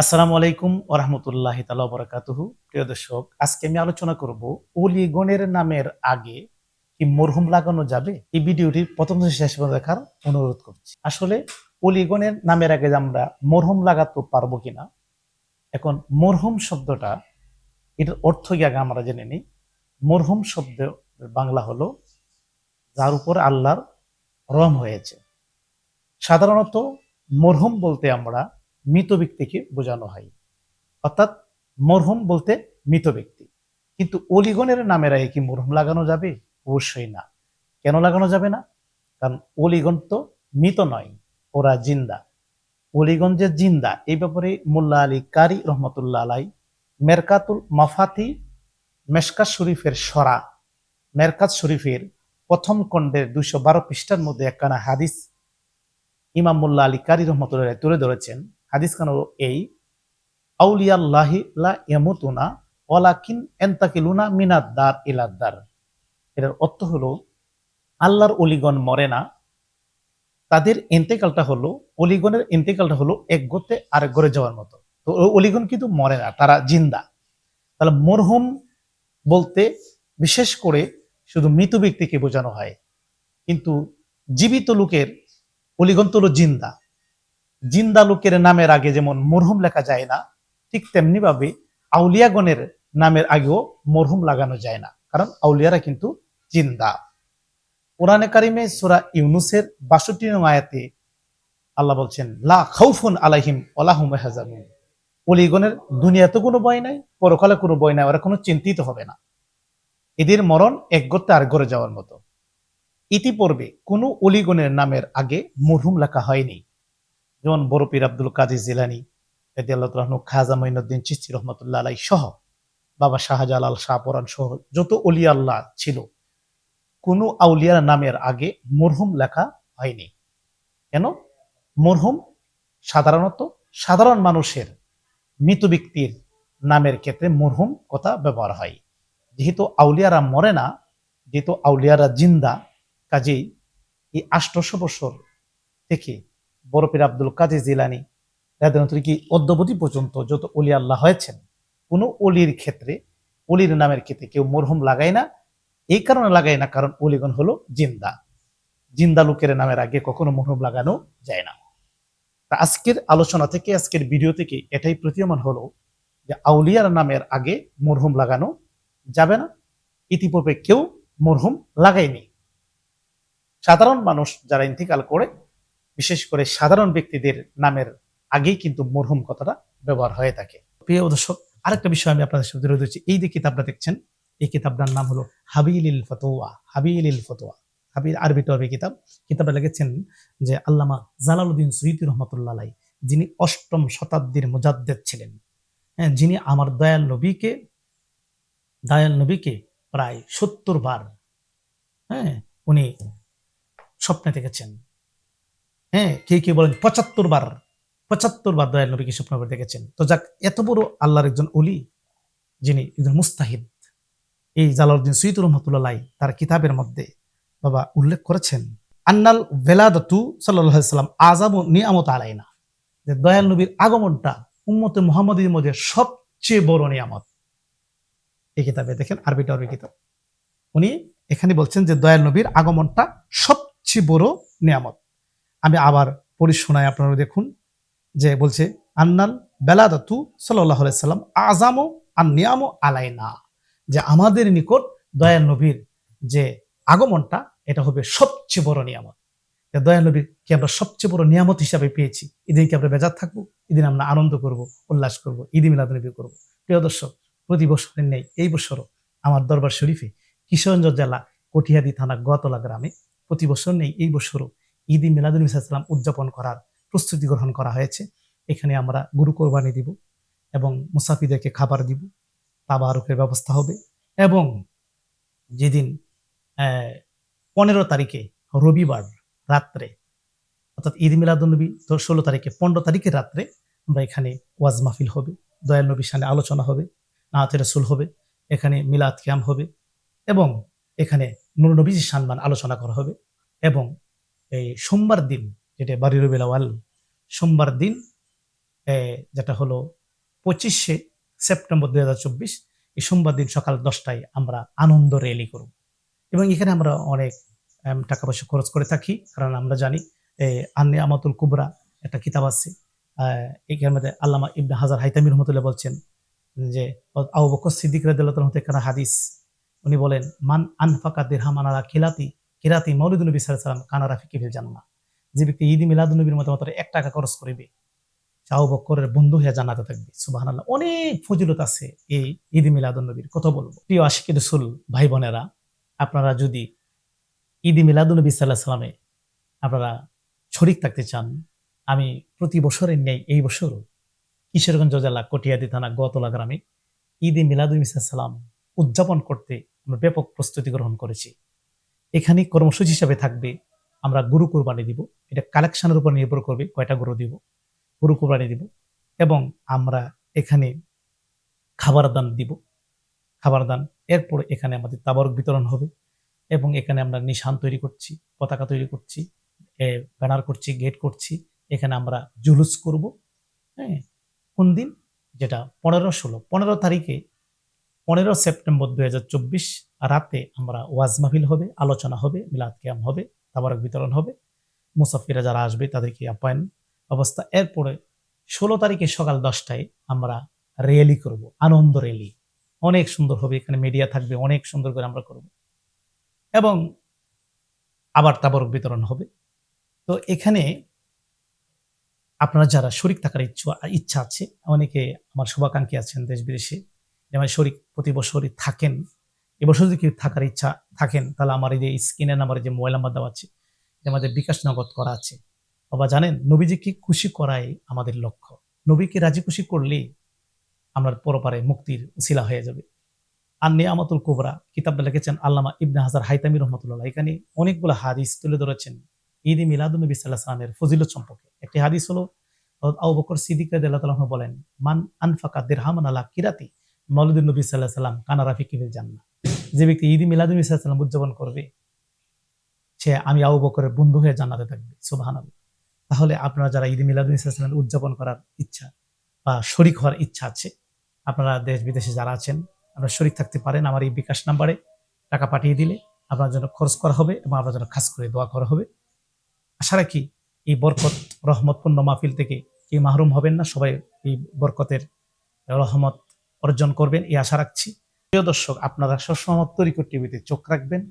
আসসালামু আলাইকুম ওরহমতুল্লাহ তালা বরাকাতুহু প্রিয় দর্শক, আজকে আমি আলোচনা করব অলিগণের নামের আগে কি মরহুম লাগানো যাবে? এই ভিডিওটি প্রথম শেষ দেখার অনুরোধ করছি। আসলে অলিগণের নামের আগে আমরা মরহুম লাগাতে পারব কিনা, এখন মরহুম শব্দটা, এটার অর্থ কি আগে আমরা জেনে নিই। মরহুম শব্দ বাংলা হলো, যার উপর আল্লাহর রহম হয়েছে। সাধারণত মরহুম বলতে আমরা মৃত ব্যক্তিকে বোঝানো হয়। অর্থাৎ মরহুম বলতে মৃত ব্যক্তি। কিন্তু অলিগণের নামের আগে কি মরহুম লাগানো যাবে? অবশ্যই না। কেন লাগানো যাবে না? কারণ অলিগণ তো মৃত নয়, ওরা জিন্দা। অলিগণ যে জিন্দা, এই ব্যাপারে মোল্লা আলী কারি রহমতুল্লাহ আলাই মেরকাতুল মাফাতি মেশকাত শরীফের সরা, মেরকাত শরীফের প্রথম খণ্ডের দুইশো বারো পৃষ্ঠার মধ্যে একখানা হাদিস ইমাম মোল্লা আলী কারি রহমতুল্লাহ তুলে ধরেছেন। হাদিস খান এই, আউলিয়াল্লাহি লা ইয়ামুতুনা, ওয়ালাকিন এন্তাকিলুনা মিনাদ্দার ইলাদ্দার এটার অর্থ হলো, আল্লাহর অলিগণ মরে না, তাদের এন্তেকালটা হলো, অলিগণের এন্তেকালটা হলো এক গোতে আরেক ঘরে যাওয়ার মতো। তো অলিগণ কিন্তু মরে না, তারা জিন্দা। তাহলে মরহুম বলতে বিশেষ করে শুধু মৃত ব্যক্তিকে বোঝানো হয়, কিন্তু জীবিত লোকের অলিগণ তো হলো জিন্দা। জিন্দা লোকের নামের আগে যেমন মরহুম লেখা যায় না, ঠিক তেমনি ভাবে আউলিয়াগণের নামের আগেও মরহুম লাগানো যায় না, কারণ আউলিয়ারা কিন্তু জিন্দা। কোরআনে কারিমে সুরা ইউনুসের বাষট্টি আয়াতে আল্লাহ বলছেন, লা খাউফুন আলাহিম ওলাহুম হাজামুন অলিগণের দুনিয়াতে কোনো ভয় নাই, পরকালে কোনো ভয় নাই, ওরা কোনো চিন্তিত হবে না। এদের মরণ এক গড়তে আর গড়ে যাওয়ার মতো। ইতিপূর্বে কোনো অলিগণের নামের আগে মরহুম লেখা হয়নি। যেমন বড় পীর আব্দুল কাজী জিলানি এদি আল্লাহ খাজা মঈনুদ্দিন চিস্তি রহমতুল্লাহ আলাই সহ বাবা শাহজালাল শাহপরান সহ যত অলিয়া আল্লাহ ছিল, কোন আউলিয়ার নামের আগে মরহুম লেখা হয়নি। কেন? মরহুম সাধারণত সাধারণ মানুষের মৃত ব্যক্তির নামের ক্ষেত্রে মরহুম কথা ব্যবহার হয়। যেহেতু আউলিয়ারা মরে না, যেহেতু আউলিয়ারা জিন্দা, কাজেই এই আষ্টশো বছর থেকে বড় পীর আব্দুল কাজী জিলানি কি অদ্যবধি পর্যন্ত যত অলি আল্লাহ হয়েছেন, কোনো অলির ক্ষেত্রে, অলির নামের ক্ষেত্রে কেউ মরহুম লাগায় না। এই কারণে লাগায় না, কারণ অলিগণ হলো জিন্দা। জিন্দা লোকের নামের আগে কখনো মরহুম লাগানো যায় না। তা আজকের আলোচনা থেকে, আজকের ভিডিও থেকে এটাই প্রতীয়মান হলো যে আউলিয়ার নামের আগে মরহুম লাগানো যাবে না। ইতিপূর্বে কেউ মরহুম লাগায়নি। সাধারণ মানুষ যারা ইন্তিকাল করে বিশেষ করে সাধারণ ব্যক্তিদের নামের আগেই কিন্তু মরহুম কথাটা ব্যবহার হয়ে থাকে। প্রিয় দর্শক, আরেকটা বিষয় আমি আপনাদের সাথে তুলে ধরছি। এই যে কিতাবটা দেখছেন, এই কিতাবটার নাম হলো হাবিল ফতোয়া হাবিল ফতোয়া। হাবিল আরবি টরবি কিতাব। কিতাবটা লিখেছেন যে আল্লামা জালালউদ্দিন সুইতি রহমতুল্লাহ যিনি অষ্টম শতাব্দীর মুজাদ্দেদ ছিলেন। হ্যাঁ যিনি আমার দয়াল নবীকে দয়াল নবীকে প্রায় সত্তর বার হ্যাঁ উনি স্বপ্নে দেখেছেন। হ্যাঁ কে কে বলেন? পঁচাত্তর বার পঁচাত্তর বার দয়াল নবীকে স্বপ্ন করে দেখেছেন। তো যাক, এত বড় আল্লাহর একজন অলি যিনি একজন মুস্তাহিদ, এই জালাউদ্দিন সৈয়দ রহমতুল্লাহ তার কিতাবের মধ্যে বাবা উল্লেখ করেছেন, আন্নাল ভেলাদতু সাল্লাম আজাব নিয়ামত আলাইনা, যে দয়াল নবীর আগমনটা উম্মতে মোহাম্মদীর মধ্যে সবচেয়ে বড় নিয়ামত। এই কিতাবে দেখেন, আরবি কিতাব। উনি এখানে বলছেন যে দয়াল নবীর আগমনটা সবচেয়ে বড় নিয়ামত। আমি আবার পড়ি শোনাই আপনারা দেখুন, যে বলছে, আন্নাল বেলাদাতু সাল্লাহ সাল্লাম আজামো আর নিয়ামো আলাইনা। যে আমাদের নিকট দয়াল নবীর যে আগমনটা, এটা হবে সবচেয়ে বড় নিয়ামত। দয়াল নবীর কি আমরা সবচেয়ে বড় নিয়ামত হিসাবে পেয়েছি? এদিন কি আমরা বেজার থাকব? এদিন আমরা আনন্দ করব, উল্লাস করব, ঈদ মিলাদ নবী করব। প্রিয় দর্শক, প্রতি বছরের নেই এই বছরও আমার দরবার শরীফে কিশোরগঞ্জ জেলা কটিহাদি থানা গতলা গ্রামে প্রতি বছর নেই এই বছরও ঈদ মিলাদুল ইসলাম উদযাপন করার প্রস্তুতি গ্রহণ করা হয়েছে। এখানে আমরা গুরু কোরবানি দিব এবং মুসাফিদেরকে খাবার দিব, তাবারকের ব্যবস্থা হবে এবং যেদিন পনেরো তারিখে রবিবার রাত্রে, অর্থাৎ ঈদ মিলাদুলনবী ষোলো তারিখে, পনেরো তারিখের রাত্রে আমরা এখানে ওয়াজ মাহফিল হবে, দয়াল নবীর সামনে আলোচনা হবে, নাহাতের রসুল হবে, এখানে মিলাদ ক্যাম্প হবে এবং এখানে নুর নবীজির সম্মান আলোচনা করা হবে এবং এই সোমবার দিন যেটা বাড়ি আওয়াল সোমবার দিন যেটা হলো পঁচিশে সেপ্টেম্বর দুই হাজার চব্বিশ, এই সোমবার দিন সকাল দশটায় আমরা আনন্দ র্যালি করব। এবং এখানে আমরা অনেক টাকা পয়সা খরচ করে থাকি, কারণ আমরা জানি আন্নে আমাতুল কুবরা একটা কিতাব আছে এখানের মধ্যে আল্লামা ইবনে হাজার হাইতামি রহমতুল্লাহ বলছেন যে, আবু বকর সিদ্দিক হতে এখানে হাদিস, উনি বলেন, মান আনফাকা দিরহামান আলা কিলাতি কিরাতি মৌলিদুল নবী সাল্লাম কানা রাফিকি ফিল জান্নাহ। যে ব্যক্তি ঈদ মিলাদুল নবীর মতো মাত্র এক টাকা খরচ করিবে আবু বকরের বন্ধু হয়ে জান্নাতে থাকবে। সুবহানাল্লাহ, অনেক ফজিলত আছে এই ঈদ মিলাদুল নবীর, কথা বলব। প্রিয় আশিক রসুল ভাই বোনেরা আপনারা যদি ঈদ মিলাদুল নবী সাল্লাহ সাল্লামে আপনারা শরিক থাকতে চান, আমি প্রতি বছরের নেই এই বছরও কিশোরগঞ্জ জেলা কটিয়াদি থানা গতলা গ্রামে ঈদ মিলাদুল সালাম উদযাপন করতে আমরা ব্যাপক প্রস্তুতি গ্রহণ করেছি। এখানে কর্মসূচি হিসাবে থাকবে। আমরা গরু কোরবানি দিব। এটা কালেকশনের উপর নির্ভর করবে, কয়টা গরু দিব, গরু কোরবানি দিব এবং আমরা এখানে খাবার দান দিব। খাবার দান, এরপর এখানে আমাদের তাবারক বিতরণ হবে এবং এখানে আমরা নিশান তৈরি করছি, পতাকা তৈরি করছি ব্যানার করছি, গেট করছি, এখানে আমরা জুলুস করব হ্যাঁ? কোন দিন? যেটা পনেরো ষোলো, পনেরো তারিখে, পনেরো সেপ্টেম্বর দু হাজার চব্বিশ রাতে আমরা ওয়াজ মাহফিল হবে, আলোচনা হবে, মিলাদ ক্যাম হবে, তাবারক বিতরণ হবে। মুসাফিরা যারা আসবে তাদেরকে আপ্যায়ন অবস্থা। এরপরে ষোলো তারিখে সকাল দশটায় আমরা র্যালি করব, আনন্দ র্যালি অনেক সুন্দর হবে, এখানে মিডিয়া থাকবে, অনেক সুন্দর করে আমরা করব। এবং আবার তাবারক বিতরণ হবে। তো এখানে আপনারা যারা শরিক থাকার ইচ্ছা ইচ্ছা আছে, অনেকে আমার শুভাকাঙ্ক্ষী আছেন দেশ বিদেশে। যেমন শরিক প্রতি বছরই থাকেন এবছর যদি থাকার ইচ্ছা থাকেন, তাহলে আমার এই যে স্ক্রিনের নাম্বারে যে মোবাইল নাম্বার দেওয়া আছে যে আমাদের বিকাশ নগদ করা আছে। বাবা, জানেন, নবীজিকে খুশি করাই আমাদের লক্ষ্য। নবীকে রাজি খুশি করলেই আমরা পরপারে মুক্তির উসিলা হয়ে যাবে। আর নিয়ামতুল কুবরা কিতাবটা লিখেছেন আল্লামা ইবনে হাজার হাইতামি রহমতুল্লাহ। এখানে অনেকগুলো হাদিস তুলে ধরেছেন ঈদ এ মিলাদুল নবী সাল্লাহ সাল্লামের ফজিলত সম্পর্কে। একটি হাদিস হলো আবু বকর সিদ্দিক তাআলা বলেন, মান আনফাকা দিরহামান আলা কিরাতি মৌলুদুল নবী সাল্লাহ সাল্লাম কানা রাফিকি ফিল জান্নাহ। যে ব্যক্তি ঈদ মিলাদুল ওয়াসাল্লাম উদযাপন করবে, সে আমি আবু বকরের বন্ধু হয়ে জান্নাতে থাকবে, সুবহানাল্লাহ। তাহলে আপনারা যারা ঈদ মিলাদুল ওয়াসাল্লাম উদযাপন করার ইচ্ছা বা শরিক হওয়ার ইচ্ছা আছে, আপনারা দেশ বিদেশে যারা আছেন, আপনারা শরিক থাকতে পারেন আমার এই বিকাশ নাম্বারে, টাকা পাঠিয়ে দিলে আপনার জন্য খরচ করা হবে এবং আপনার জন্য খাস করে দোয়া করা হবে। আশা রাখি এই বরকত, রহমতপূর্ণ মাহফিল থেকে কেউ মাহরুম হবেন না, সবাই এই বরকতের রহমত অর্জন করবেন, এই আশা রাখছি। প্রিয় দর্শক, আপনারা সবসময় তরিকর টিভিতে চোখ রাখবেন।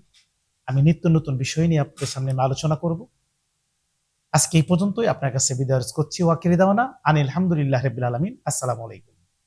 আমি নিত্য নতুন বিষয় নিয়ে আপনাদের সামনে আলোচনা করব। আজকে এই পর্যন্তই। আপনার কাছে বিদায় করছি। ওয়াকিরি দাওয়ানা। আনিল আলহামদুলিল্লাহ রবিল আলমিন। আসসালামু আলাইকুম।